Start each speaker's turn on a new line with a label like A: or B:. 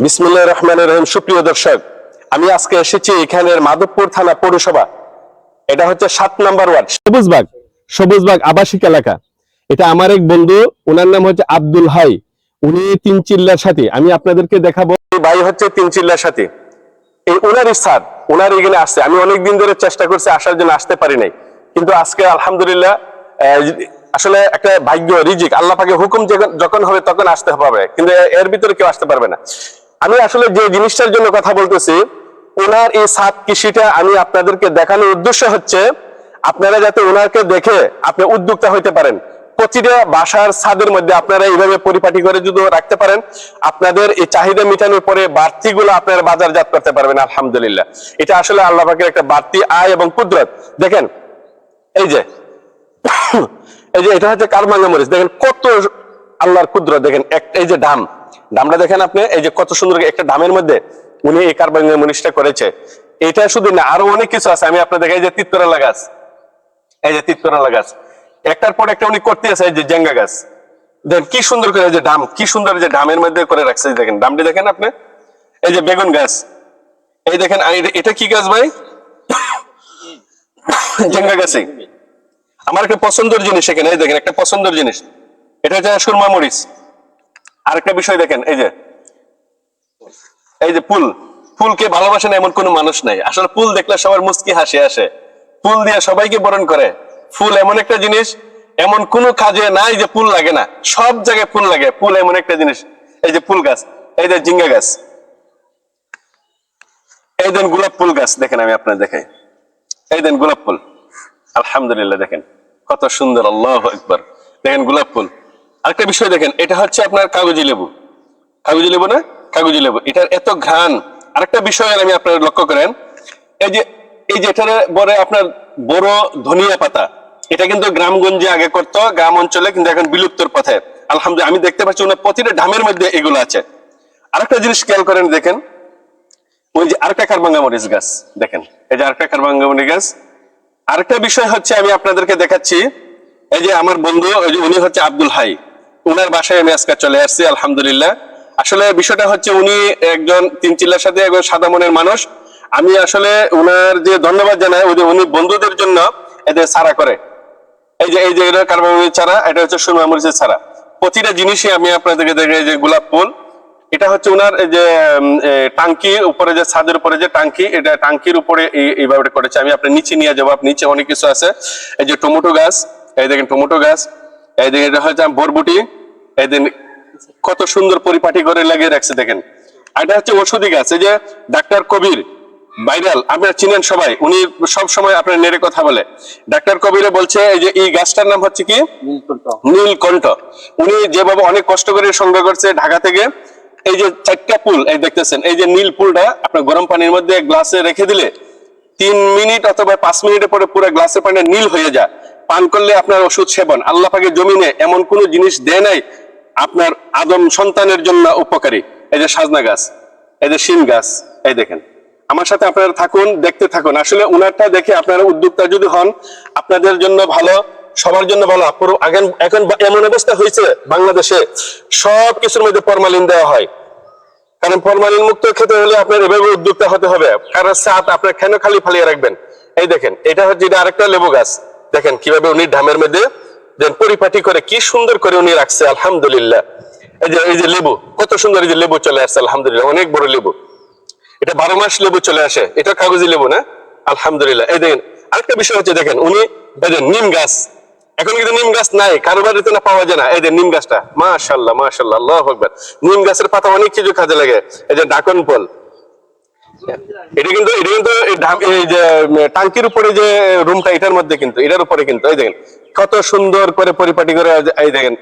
A: বিসমুল্লাহ রহমান রহিম সুপ্রিয় দর্শক আমি আজকে এসেছি এখানের মাধবপুর থানা পৌরসভা। এটা হচ্ছে সাত নাম্বার ওয়ার্ড।
B: সবুজবাগ সবুজবাগ আবাসিক এলাকা। এটা আমার এক বন্ধু ওনার নাম হচ্ছে আব্দুল হাই। উনি তিন চিল্লার সাথে। আমি আপনাদেরকে দেখাবো।
A: ভাই হচ্ছে তিন চিল্লার সাথে। এই ওনার স্যার ওনার এখানে আসছে। আমি অনেকদিন ধরে চেষ্টা করছি আসার জন্য আসতে পারি নাই। কিন্তু আজকে আলহামদুলিল্লাহ আসলে একটা ভাগ্য রিজিক। আল্লাহ পাকে হুকুম যখন হবে তখন আসতে হবে। কিন্তু এর ভিতরে কেউ আসতে পারবে না। আমি আসলে যে জিনিসটার জন্য কথা বলতেছি, ওনার এই সাত কৃষিটা আমি আপনাদেরকে দেখানোর উদ্দেশ্য হচ্ছে, আপনারা যাতে ওনাকে দেখে আপনি উদ্যোক্তা হইতে পারেন। প্রতিটা বাসার ছাদের মধ্যে আপনারা এইভাবে পরিপাটি করে যদি রাখতে পারেন, আপনাদের এই চাহিদা মেটানোর পরে বাড়তি গুলো আপনারা বাজারজাত করতে পারবেন, আলহামদুলিল্লাহ। এটা আসলে আল্লাহ একটা বাড়তি আয় এবং কুদরত। দেখেন, এই যে এই যে এটা হচ্ছে কারমাঙ্গা মরিচ। দেখেন কত আল্লাহর কুদরত। দেখেন, এক- এই যে ডাম ডামটা দেখেন আপনি, এই যে কত সুন্দর একটা ডামের মধ্যে উনি এই কারমাঙ্গা মরিচটা করেছে। এটা শুধু না, আরও অনেক কিছু আছে। আমি আপনাদের এই যে তিত্তরালা গাছ এই যে তিত্তরালা গাছ একটার পর একটা উনি করতে আছে এই যে জেঙ্গা গাছ। দেখেন কি সুন্দর করে যে ডাম কি সুন্দর যে ডামের মধ্যে করে রাখছে দেখেন ডামটি দেখেন আপনি। এই যে বেগুন গাছ। এই দেখেন এটা- কি গাছ ভাই? জেঙ্গা গাছে আমার একটা পছন্দের জিনিস এখানে, এই দেখেন, একটা পছন্দের জিনিস। এটা হচ্ছে সুরমা মরিচ। আরেকটা বিষয় দেখেন, এই যে এই যে ফুল, ফুলকে ভালোবাসে না এমন কোনো মানুষ নাই। আসলে ফুল দেখলে সবার মুস্কি হাসি আসে। ফুল দিয়ে সবাইকে বরণ করে। ফুল এমন একটা জিনিস, এমন কোনো কাজে নাই যে ফুল লাগে না। সব জায়গায় ফুল লাগে। ফুল এমন একটা জিনিস, এই যে ফুল গাছ, এই যে জিঙ্গা গাছ। এই দেন গোলাপ ফুল গাছ, দেখেন আমি আপনার দেখাই। এই দেন গোলাপ ফুল। আলহামদুলিল্লাহ, দেখেন। কত সুন্দর, আল্লাহ একবার দেখেন গোলাপ ফুল। আরেকটা বিষয় দেখেন, এটা হচ্ছে আপনার কাগজি লেবু। কাগজি লেবু না? কাগজি লেবু। এটার এত ঘ্রাণ। আরেকটা বিষয় আমি আপনার লক্ষ্য করেন, এই যে এই যে এটার বলে আপনার বড় ধনিয়া পাতা, এটা কিন্তু গ্রামগঞ্জে আগে করতো, গ্রাম অঞ্চলে কিন্তু এখন বিলুপ্তর পথে। আলহামদুলিল্লাহ, আমি দেখতে পাচ্ছি ওনার প্রতিটা ঢামের মধ্যে এগুলো আছে। আরেকটা জিনিস খেয়াল করেন, দেখেন, ওই যে আরেকটা কারবাঙ্গা মরিচ গাছ, দেখেন, এই যে আরেকটা কারবাঙ্গা মরিচ গাছ। আরেকটা বিষয় হচ্ছে, আমি আপনাদেরকে দেখাচ্ছি, এই যে আমার বন্ধু ওই যে উনি হচ্ছে আব্দুল হাই। উনার বাসায় আমি আজকে চলে আসছি, আলহামদুলিল্লাহ। আসলে বিষয়টা হচ্ছে উনি একজন তিন চিল্লার সাথে একজন সাদা মনের মানুষ। আমি আসলে উনার যে ধন্যবাদ জানাই, ওই যে উনি বন্ধুদের জন্য এদের সারা করে। এই যে এই যে এটা কার্বামরিচ চারা, এটা হচ্ছে সুরমা মরিচের চারা। প্রতিটা জিনিসই আমি আপনাদেরকে দেখে যে গোলাপ ফুল। এটা হচ্ছে ওনার যে টাঙ্কির উপরে যে ছাদের উপরে যে টাঙ্কি, এটা টাঙ্কির উপরে এই- এইভাবে করেছে। আমি আপনার নিচে নিয়ে যাব আপনি নিচে অনেক কিছু আছে। এই যে টমেটো গাছ, এই দেখেন টমেটো গাছ। এই দেখেন, এটা হচ্ছে বরবুটি এই দিন কত সুন্দর পরিপাটি করে লাগিয়ে রাখছে দেখেন। এটা হচ্ছে ওষুধি গাছ এই যে ডাক্তার কবির ভাইরাল আপনারা চিনেন সবাই উনি সব সময় আপনার নেড়ে কথা বলে। ডাক্তার কবিরে বলছে এই যে এই গাছটার নাম হচ্ছে কি? নীলকণ্ঠ। উনি যেভাবে অনেক কষ্ট করে সংগ্রহ করছে ঢাকা থেকে এই যে চারটা পুল এই দেখতেছেন এই যে নীল পুলটা আপনার গরম পানির মধ্যে গ্লাসে রেখে দিলে তিন মিনিট অথবা পাঁচ মিনিটের পরে পুরো গ্লাসের পানি নীল হয়ে যায়। পান করলে আপনার ওষুধ সেবন। আল্লাহ পাকে জমিনে এমন কোন জিনিস দেয় নাই আপনার আদম সন্তানের জন্য উপকারী। এই যে সাজনা গাছ, এই যে শিম গাছ, এই দেখেন। আমার সাথে আপনারা থাকুন, দেখতে থাকুন। আসলে উনারটা দেখে আপনারা উদ্যোক্তা যদি হন, আপনাদের জন্য ভালো, সবার জন্য ভালো। এখন এমন অবস্থা হয়েছে বাংলাদেশে, সব কিছুর মধ্যে ফরমালিন দেওয়া হয়। কারণ ফরমালিন মুক্ত খেতে হলে আপনার এভাবে উদ্যোক্তা হতে হবে। কারণ সাত, আপনার কেন খালি ফালিয়ে রাখবেন? এই দেখেন, এটা হচ্ছে এটা আরেকটা লেবু গাছ। দেখেন কীভাবে উনি ঢামের মধ্যে দেন পরিপাটি করে কি সুন্দর করে উনি রাখছে, আলহামদুলিল্লাহ। এই যে এই যে লেবু, কত সুন্দর এই যে লেবু চলে আসছে, আলহামদুলিল্লাহ। অনেক বড় লেবু। এটা বারো মাস লেবু চলে আসে। এটা কাগজি লেবু না? আলহামদুলিল্লাহ। এই দেখেন, আরেকটা বিষয় হচ্ছে দেখেন, উনি যে নিম গাছ। এখন কিন্তু নিম গাছ নাই, কারও বাড়িতে না পাওয়া যায় না। এই যে নিম গাছটা মাশাল্লাহ মাশাল্লাহ আল্লাহ আকবার। নিম গাছের পাতা অনেক কিছু কাজে লাগে। এই যে ডাকন ফল। এটা কিন্তু এটা কিন্তু এই যে টাঙ্কির উপরে যে রুমটা এটার মধ্যে কিন্তু, এটার উপরে কিন্তু, এই দেখেন, কত সুন্দর করে পরিপাটি করে, এই দেখেন